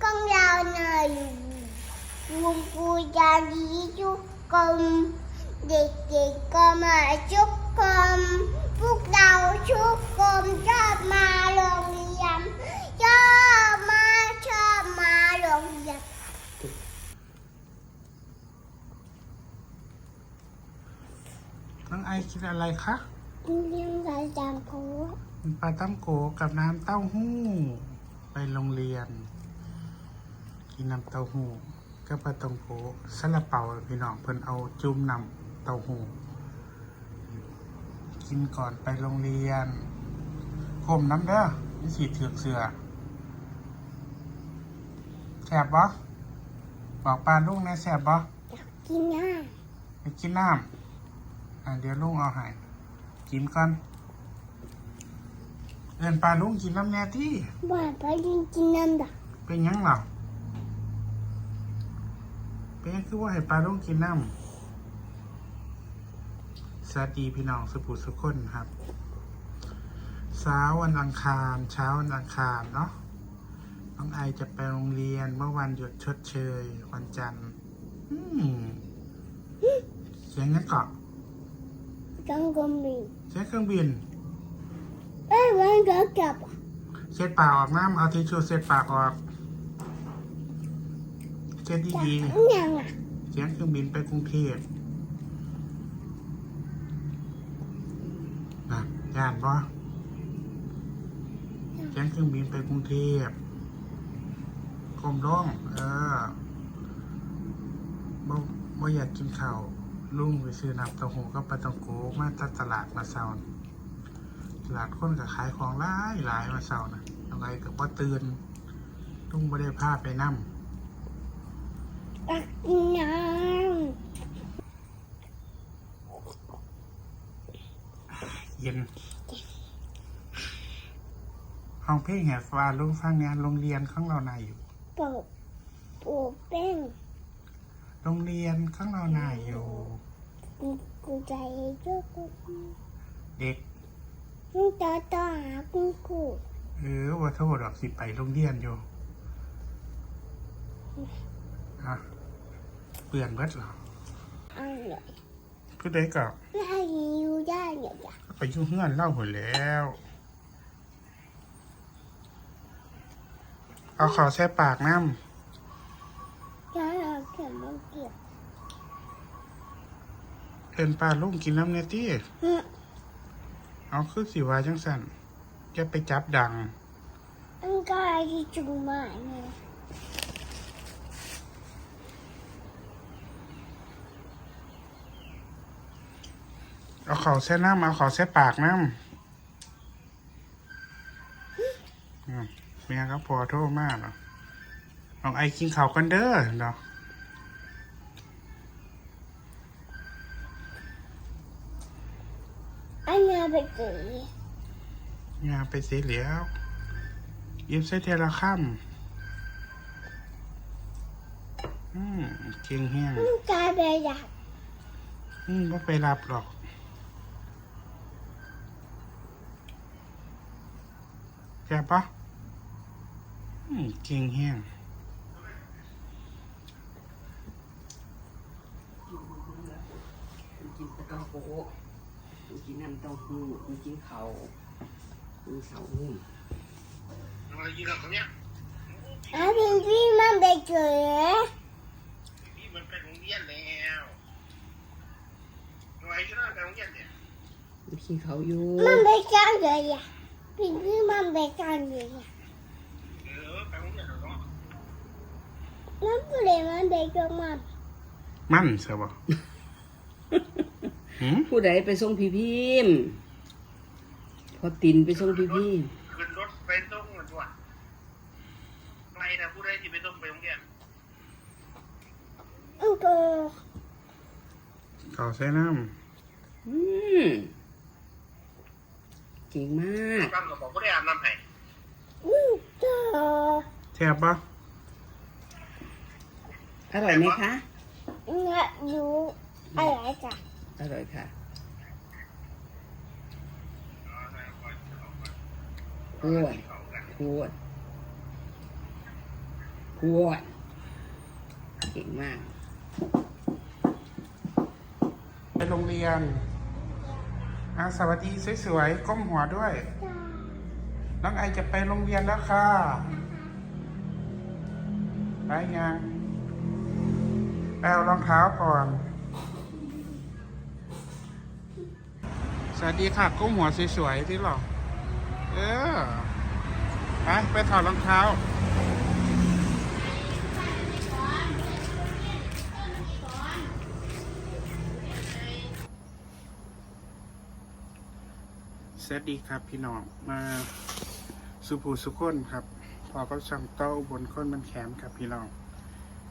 con gà này Vùng cùi ra đi chúc con Để để con mà chúc con Phúc đầu chúc con cho mà lòng dầm Cho mà cho mà lòng dầm น้องไอกินอะไรคะ Nhưng là chẳng có กินปลาตั้มโกกับน้ำเต้าหู้ ไปโรงเรียน กินน้ำเต้าหู้กับปลาตั้งโกซาลาเปาพี่น้องเพิ่นเอาจุ่มน้ำเต้าหู้กินก่อนไปโรงเรียนคมน้ำเด้อนี่สีเถือกเสือแสบบ่บอกปลาลุงนะแสบบ่ Chị nha ไปกินน้ำอะเดี๋ยวลุงเอาให้กินก่อนเอินปลาลุงกินน้ำแน่ที่ Bà phải đi chị năm đó เป็นหยังเหรอ เป็นหยังคือว่าให้ปลาลุงกินน้ำสวัสดีพี่น้องสุภูสุคนครับเช้าวันอังคาร เช้าวันอังคารเนาะน้องไอจะไปโรงเรียนเมื่อวันหยุดชดเชย วันจันทร์อืมเสียงงั้นเกาะ Con con mình เสียงเครื่องบิน Ê, vẫn có cặp à? เช็ดปากออกน้ำเอาทิชชู่เช็ดปากออก เช็ด Chắc ดี cũng nhận à ๆเสียงเครื่องบินไปกรุงเทพนะย่านบ่เสียงเครื่องบินไปกรุงเทพกรมร้อง เออบ่บ่อยากกินข้าวลุงไปซื้อน้ำเต้าหู้กับปลาตองโกมาตัดตลาดมาเซาร์ตลาดคนก็ขายของหลายหลายมาเซาร์นะอะไรก็บ่ตื่นลุงบ่ได้พาไปนำ Đặt nhận เย็นห้องเพลงแหบฟ้าลุงฟังงานโรงเรียนของเรานายอยู่ Bộ Bộ bên โรงเรียนของเรานายอยู่ Cô cô dạy cho cô เด็ก Không cho to hả cô cô เออว่าโทษดอกสิไปโรงเรียนอยู่อะ เปลี่ยนเบิดเหรอ Ăn rồi ผู้ใดก็ Là nhiều ra nhỉ dạ ไปอยู่เฮือนเล่าหมดแล้ว เอาขอแช่ปากน้ Đó là kiểu mong kiểu ำเอินปลาลุงกินน้ำเนตี้ Ừ เอาคือสิว่าจังสันจะไปจับดัง Anh có ai đi chung mãi nè เอาขอแช่น้ำเอาขอแช่ปากน้ำอืมเมียก็พอโทษมากเหรอลองไอกินข้าวกันเด้อเนาะ Anh nhà bị kỷ งานไปเสียแล้วเย็บใส่เทละค่ำอืมเก่งแห้ง Không ca bè đặt อืมก็ไปรับหรอก แก่ปะอืมเก่งแห้งกินปลาเต้าโป๊ะกินน้ำเต้าหู้กินเขาวกินเสาหู้อะไรกินกับเขาเนี่ย Ở bên phía mà bị kỷ นี่มันไปโรงเรียนแล้วอะไรก็ได้ไปโรงเรียนเนี่ยกินเขาวอยู่ Mà bị con rồi à Bên phía mà bị con rồi à เออไปโรงเรียน แล้วเนาะ Nó có để mà bị con mà มั่นเสียบ่ หืมผู้ใดไปส่งพี่พิมพ์พอตินไปส่งพี่พิมพ์ขึ้นรถไปต้องหมดว่ะไปนะผู้ใดที่ไปต้องไปโรงเรียน Anh cô เขาใช้น้อืม เก่งมากำตั้งกับบอกผู้ใดอาบน้ำให้ Ừ Trời แซ่บปะอร่อยไหมคะ Ngạ dụ Ai lại cả อร่อยค่ะขวดขวดพวดเก่งมาก ไปโรงเรียน อาสวัสดีสวยๆก้มหัวด้วย น้องไอจะไปโรงเรียนแล้วค่ะ ไปยังไปเอารองเท้าก่อน สวัสดีค่ะ ก้มหัวสวยๆที่หรอ เออ ไปไปถอดรองเท้า สวัสดีครับพี่น้องมาสุภูสุคนครับ พอก็ช่างเต้าบนคนมันแขมครับพี่น้อง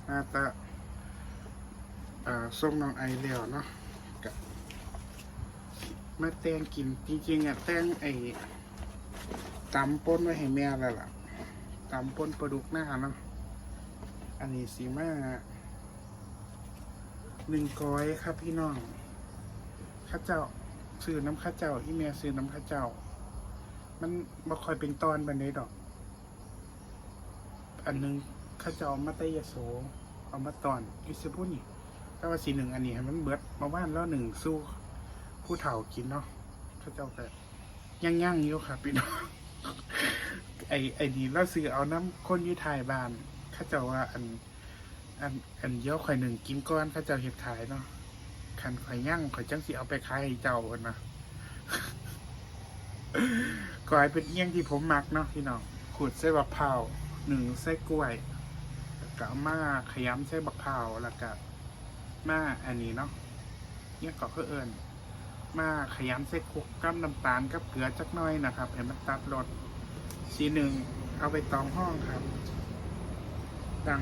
น่าจะอ่อส่งน้องไอเลียวเนาะมาแตงกินจริงๆอะแตงไอตำป้นไว้ให้แม่แล้วล่ะตำป้นปลาดุกหน้าเนาะอันนี้สีมาหนึ่งก้อยครับพี่น้องข้าเจ้า ซื้อน้ำข้าเจ้า อีเมียซื้อน้ำข้าเจ้า มันบ่ค่อยเป็นตอนบันไดดอก อันหนึงข้าเจ้ามาแตยโสเอามาตอนอิสบุนี่แต่ว่าสีหนึ่งอันนี้ให้มันเบิดมาว่านแล้วหนึ่งสู้ผู้เฒ่ากินเนาะข้าเจ้าแต่ย่างย่างอยู่ครับพี่น้องไอไอดีเราซื้อเอาน้ำคนยุทายบานข้าเจ้าว่าอันอันอันเยอะข่อยหนึ่งกินก้อนข้าเจ้าเห็ดขายเนาะ คันข่อยย่างข่อยจังสิเอาไปขายให้เจ้ากันนะกลายเป็นเอี้ยงที่ผมมักเนาะพี่น้องขูดไส้บักเผาหนึ่งไส้กล้วยก็เอามาขยำไส้บักเผาแล้วก็มาอันนี้เนาะเนี่ยก็คือเอิญมาขยำไส้คุกกับน้ำตาลกับเกลือจักน้อยนะครับให้มันตัดรสสีหนึ่งเอาไปตองห้องครับ ตั้ง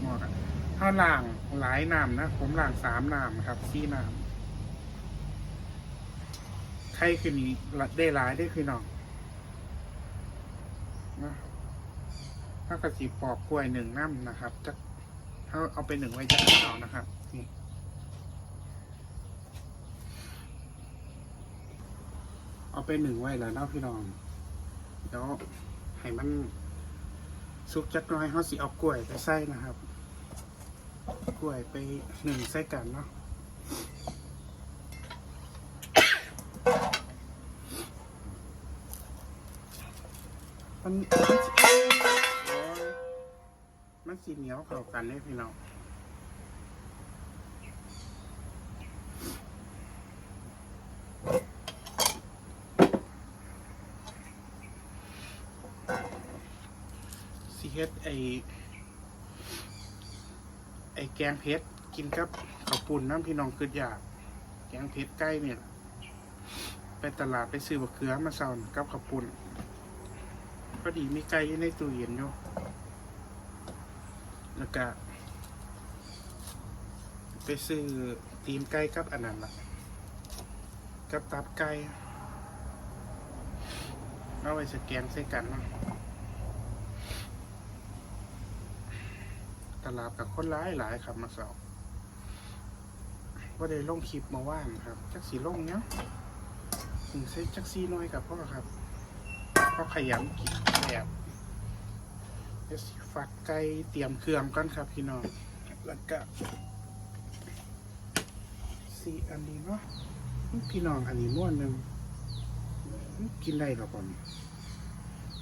หม้อกัน ถ้าล่างหลายน้ำนะ ผมล่างสามน้ำครับสี่น้ำใครคือนี้ได้หลายได้คือน้องนะถ้ากระสีปอกกล้วยหนึ่งน้ำนะครับจะเขาเอาไปหนึ่งไว้จะข้านะครับนี่เอาไปหนึ่งไว้แล้วเนาะพี่น้องเดี๋ยวให้มันสุกจักน้อยเขาสิเอากล้วยไปใส่นะครับ กล้วยไปหนึ่งไส้กันเนาะมันมันสีเหนียวเข้ากันเลยพี่น้องสีเฮ็ดไอ ไอ้แกงเผ็ดกินกับข้าวปุ่นน้ำพี่น้องคืออยากแกงเผ็ดใกล้เนี่ยไปตลาดไปซื้อบักเขือมาเซากับข้าวปุ่นพอดีมีไก่อยู่ในตู้เย็นอยู่แล้วก็ไปซื้อตีนไก่กับอันนั้นละกับตับไก่เอาไว้สแกงใส่กันเนาะ ตลาดกับคนร้ายหลายครับมาเสาร์ว่าได้ลงคลิปมาว่านครับ จักสีลงเนี้ยถึงใช้จักซีน้อยกับพ่อครับพ่อขยันกินแบบเดสิฝักไก่เตรียมเครื่องก่อนครับพี่น้อง แล้วก็สีอันนี้เนาะพี่น้องอันนี้ม้วนหนึ่งกินได้หรอผม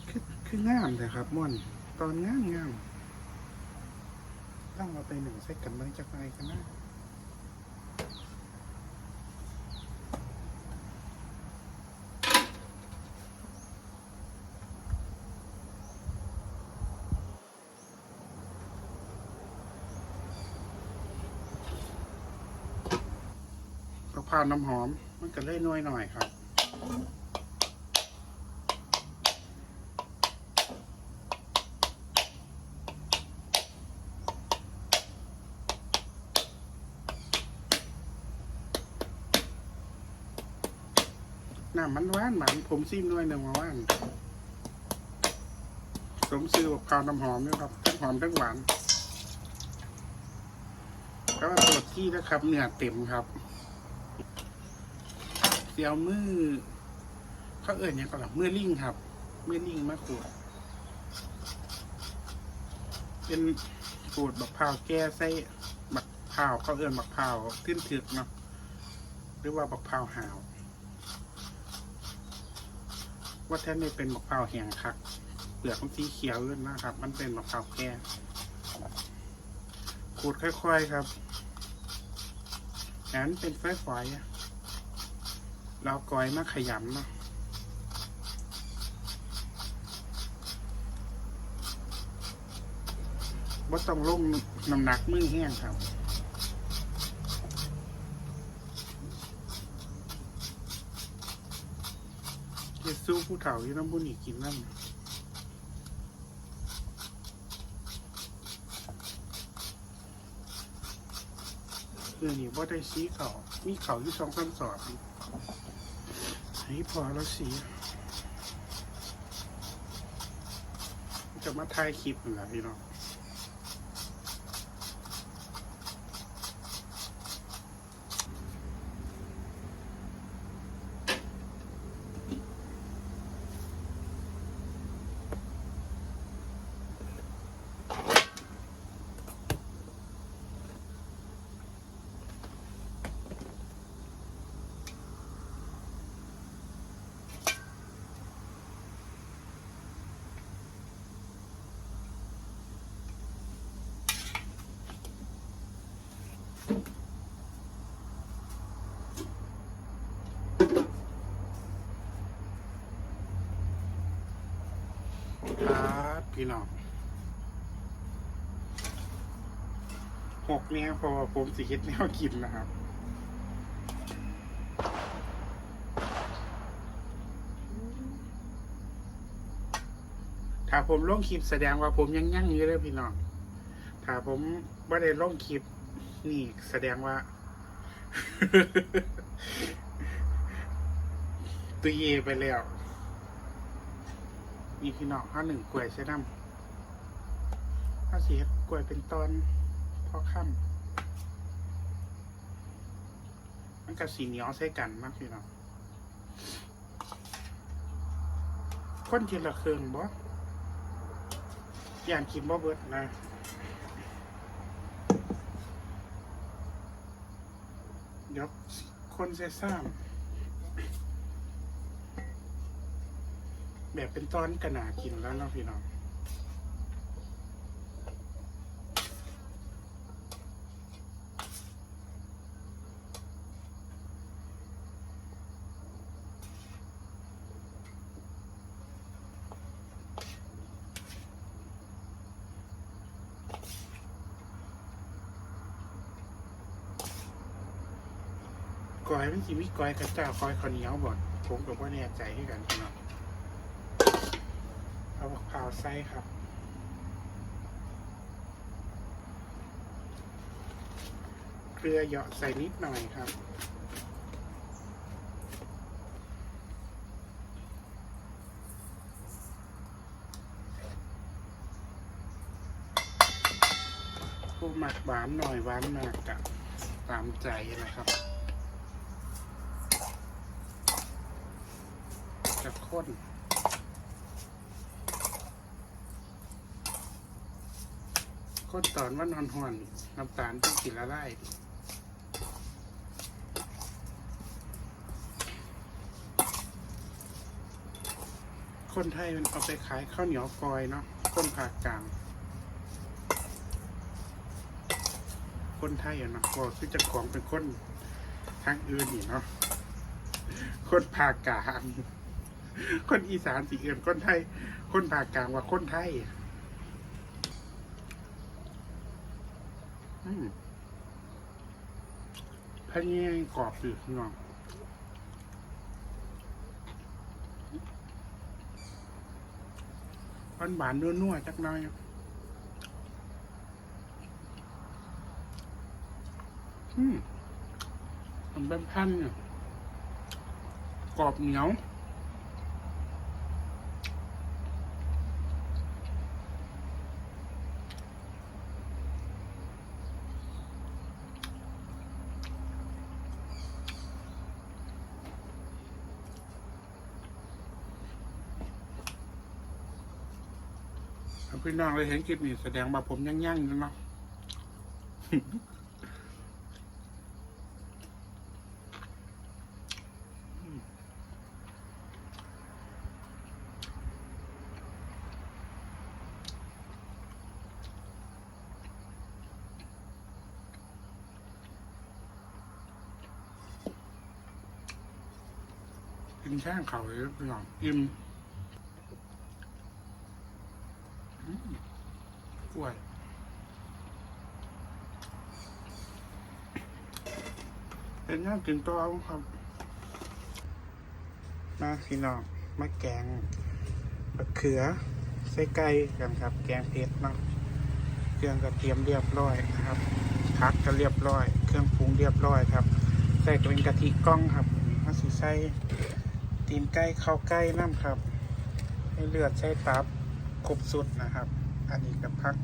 คือคืองามเลยครับม้วนตอนงามงาม ต้องเอาไปหนึ่งเซตกันบ้างจากไหนกันนะกระเพราน้ำหอม มันก็เลยน้อยหน่อยครับ น้ำมันหวานหวานผมซิมด้วยหนึ่งมาหวานสมซื้อกับข้าวน้ำหอมนี่ครับทั้งหอมทั้งหวานก็ตรวจที่นะครับเนื้อเต็มครับเสียวมือเขาเอ่ยเนี่ยงก็หลับมือลิงครับมือลิงมาขวดเป็นสูตรบักพร้าวแก้ใส่บักพร้าวเขาเอื้อนบักพร้าวขึ้นถึกเนาะหรือว่าบักพร้าวหาว ว่าแท้ไม่เป็นบักพร้าวแห้งคักเปลือกมันสีเขียวขึ้นนะครับ มันเป็นบักพร้าวแก้ขูดค่อย ๆครับแขนเป็นไฟฝอยๆเรากอยมาขยำนะว่าต้องลงน้ำหนักมือแห้งครับ เฮ็ด สู้ผู้เฒ่าที่น้ำบุญอีกกินนั่นคือนี่ว่าได้สีเขามีเขาอยู่สองคำสอบนี่พอแล้วสี จะมาทายคลิปเหรอพี่น้อง ครับ พี่น้องหกเนี่ยพอผมสิเฮ็ดแนวกินนะครับถ้าผมลงคลิปแสดงว่าผมยังยั่งอยู่เลยพี่น้อง ถ้าผมไม่ได้ลงคลิปนี่แสดงว่า ตุยเยไปแล้ว นี่พี่น้องข้าหนึ่งกล้วยใช่น้ำข้าเสียกล้วยเป็นตอนพอค่ำมันกับสีเหนียวใส่กันมากพี่น้องคนกินละเครื่องบ่อย่างกินบ่เบิดนะเดี๋ยวคนเซซ่า แบบเป็นตอนกระหนากินแล้วเนาะพี่น้องก้อยมันสิมีก้อยกระเจ้าก้อยข้าวเหนียวบ่ผมกับว่าแน่ใจให้กันพี่น้อง เอามะพร้าวไส้ครับ เกลือเหยาะใส่นิดหน่อยครับ ผู้หมักหวานหน่อยหวานมากกับตามใจนะครับจะข้น ข้นตอนว่านอนหอนๆน้ำตาลต้องกินละลายคนไทยมันเอาไปขายข้าวเหนียวฟอยเนาะคนภาคกลาง คนไทยอะเนาะก็คือจะของเป็นคนทางอื่นนี่เนาะคนภาคกลาง คนอีสานสีเอื่นคนไทย คนภาคกลางว่าคนไทย อืมพันยี่กรอบอยู่ข้างนอกหวานหวานๆนัวๆจักหน้อยอืมมันเป็นพันเนี่ยกรอบเหนียว พี่น้องเลยเห็นคลิปนี้แสดงว่าผมยังยั่งอยู่เนาะกินแช่งเขาเลยพี่น้องอิ่มอืม กล้วย เป็นย่างกินตัวเอาครับ มาพี่น้องมาแกงมะเขือใส่ไก่กันครับ แกงเผ็ดเนาะเครื่องกระเทียมเรียบร้อยนะครับผักก็เรียบร้อย เครื่องปรุงเรียบร้อยครับใส่ก็เป็นกะทิกล้องครับมาสีใส่ตีนไก่ข้าวไก่น้ำครับ ให้เลือดใช้ตับครบสุดนะครับ อันนี้กับพัก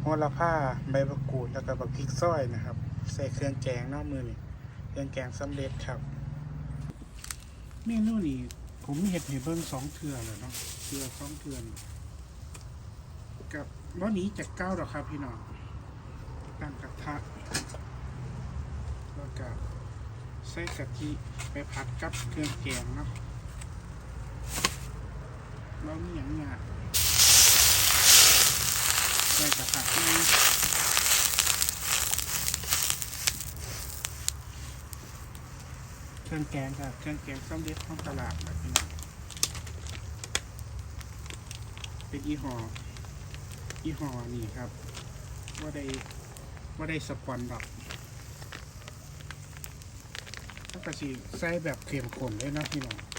โหระพาใบมะกรูดแล้วก็บักพริกซอยนะครับ ใส่เครื่องแกงนอกมือนี่เครื่องแกงสำเร็จครับ เมนูนี้ผมเห็ดให้เบิ้งสองเทื่อเลยเนาะเทื่อสองเทื่อนกับวันนี้จากเก้าหรอครับพี่น้องตั้งกระทะแล้วก็ใส่กะทิไปผัดกับเครื่องแกงเนาะเรามีอย่างเงี้ย ใส่กระทะนี่เครื่องแกงครับเครื่องแกงสำเร็จของตลาดแบบนี้เป็นยี่ห้อยี่ห้อนี่ครับว่าได้ว่าได้สปอนดอกถ้าก็สิใส่แบบเข้มข้นเลยนะพี่น้อง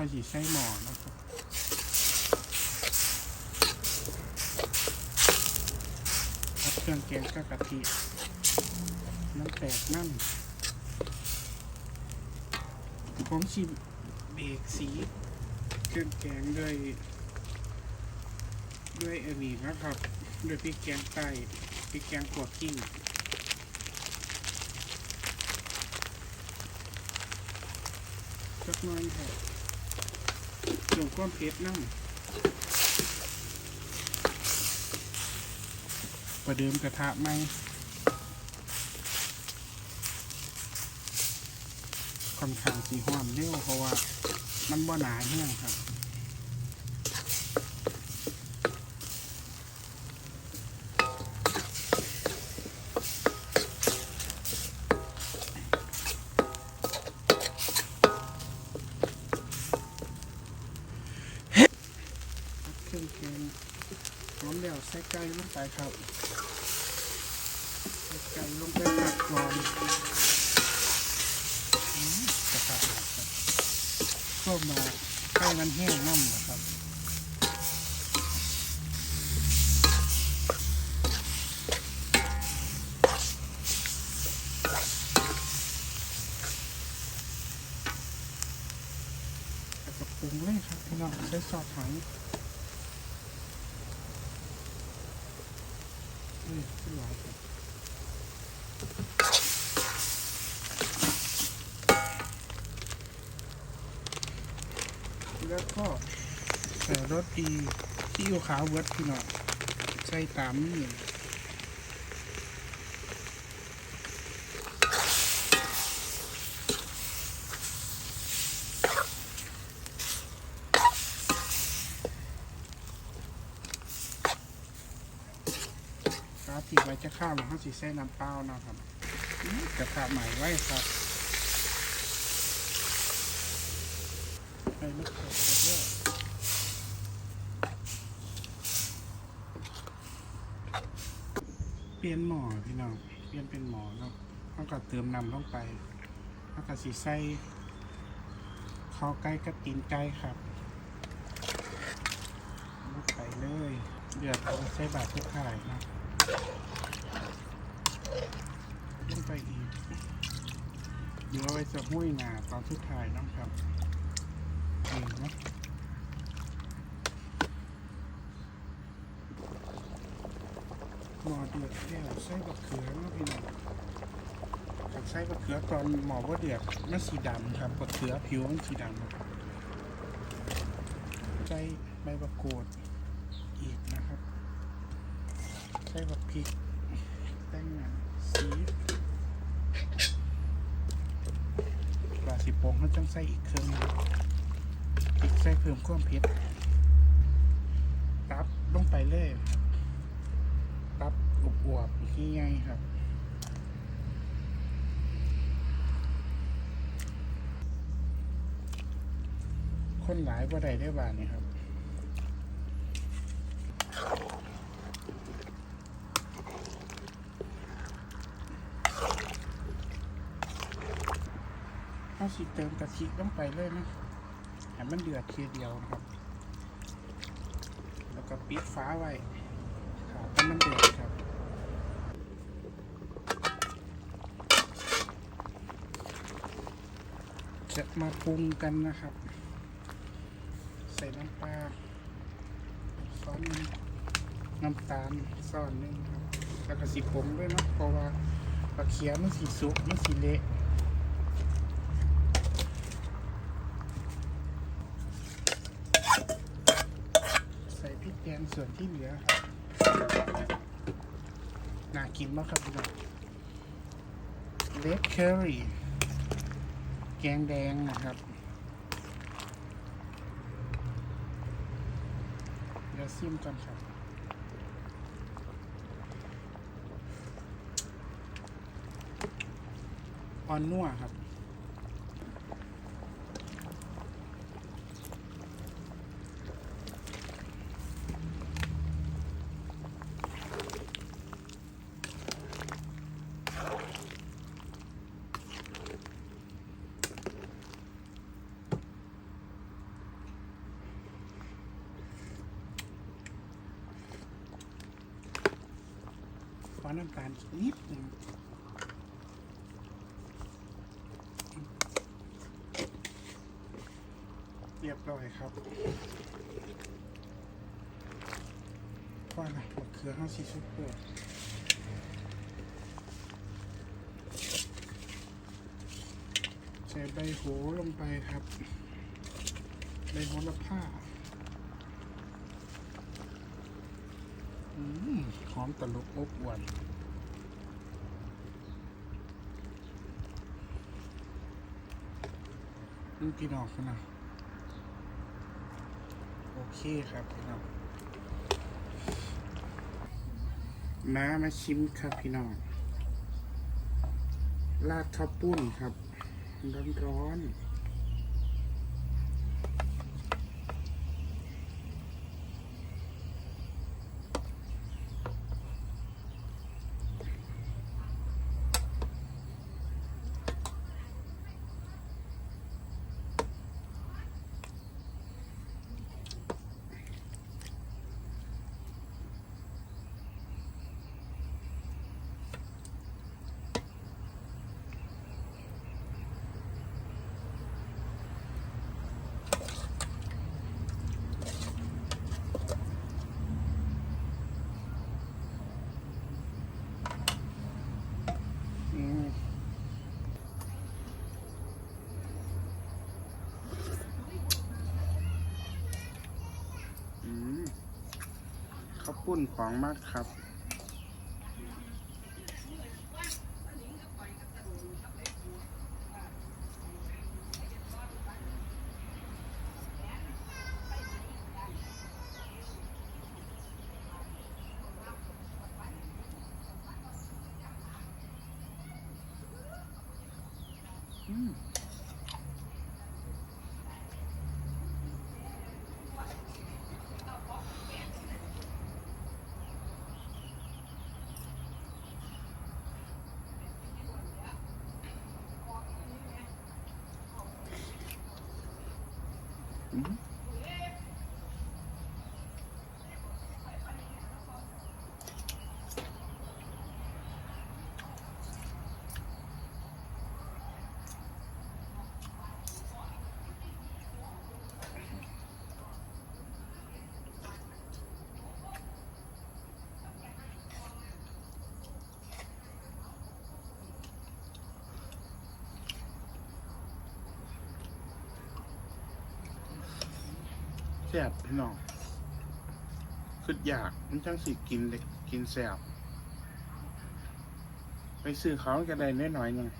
อยสีใส่หมอนะครับครับเครื่องแกงก็กะทิน้ำแตกน้ำผมชิมเบรกสี เครื่องแกงด้วย ด้วยอันนี้นะครับ ด้วยพริกแกงใต้พริกแกงขัวกิ้งสักน่อยครับ ส่งความเผ็ดนั่งประเดิมกระทะไหมค่อนข้างสีห้อมเร็วเพราะว่ามันบ่หนาแห้งครับ เครื่องแกง หอมแล้วใส่ไก่ลงไปครับใส่ไก่ลงไปผัดก่อนกระทะหนักครับก็มาไก่มันแห้งน้ำนะครับปรุงเลยครับพี่น้องใช้ซอสหอย อืมขึ้นหลายครับแล้วก็ใส่รสดีที่อยู่ขาวเวิร์ดพี่น้องใส่ตามนี่กาตีไว้จะข้าวหรือข้าสีใส่น้ำเปล่านะครับกระทะใหม่ไว้ครับไปลูกเขยไปด้วยเป ลี่ยนหมอพี่น้องเปลี่ยนเป็นหม้อแล้วเขาก็เติมน้ำลงไปเขาก็สีใส่ข้าวไก่กับตีนไก่ครับลงไปเลยเดือดเอาใส่บาททุกข่ายนะลงไปอีกเดี๋ยวเอาไว้จะห้วยหนาตอนสุดท้ายนะครับเองนะหม้อ เดือดแล้วใส่บักเขือเนะพี่น้องกับใส่บักเขือตอนหมอว่าเดือดมันสีดำครับบักเขือผิวมันสีดำใส่ใบบักโกดอีกนะครับใส่บักพริกแป้งมันสีปลาสิโป่งเขาจังใส่อีกเครื่องหนึ่งพริกใส่เพิ่มความเผ็ดตับลงไปเลยครับ วบๆที่ใหญ่ครับคนหลายบ่ได้ได้บาทนี่ครับเอาสิเติมกะทิลงไปเลยนะให้มันเดือดทีเดียวนะครับ แล้วก็ปิดฟ้าไว้ครับให้มันเดือดครับ จะมาปรุงกันนะครับ ใส่น้ำปลาซ้อนหนึ่งน้ำตาลซ้อนนึงครับแล้วก็สีผงด้วยนะเพราะว่าปลาเคียมันสีสุกมันสีเละใส่พริกแกงส่วนที่เหลือน่ากินมากครับพี่น้องเลดเคอรี่ แกงแดงนะครับเดี๋ยวซิมกันครับ ออนนัวครับ ขอ นิดหนึ่งเรียบร้อยครับว่านะมะเขือห้าซีซุปเปอร์ใส่ใบโหลงไปครับ ใบโหระพาอืมหอมตะลุกอบอวน นี่พี่น้องกันนะโอเคครับพี่น้องมามาชิมครับพี่น้องลาดข้าวปุ้นครับ ร้อนร้อนๆอืมอืม ข้าวปุ้นของมากครับ อืมอืม แซ่บพี่น้องคืออยากมันจังสิกินเด็กกินแซ่บไปซื้อเขาก็ได้น้อยๆหน่อย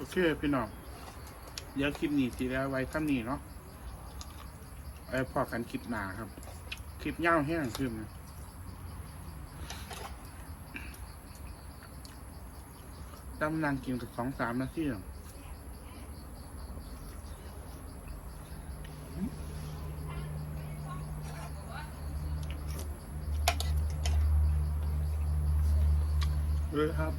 โอเคพี่น้อง เดี๋ยวคลิปนี้ทีแล้วไว้ท่านี้เนาะไอ้พอกันคลิปหนาครับ คลิปยาวแห้งขึ้นดำนางกินกับสองสามนาทีเลยครับ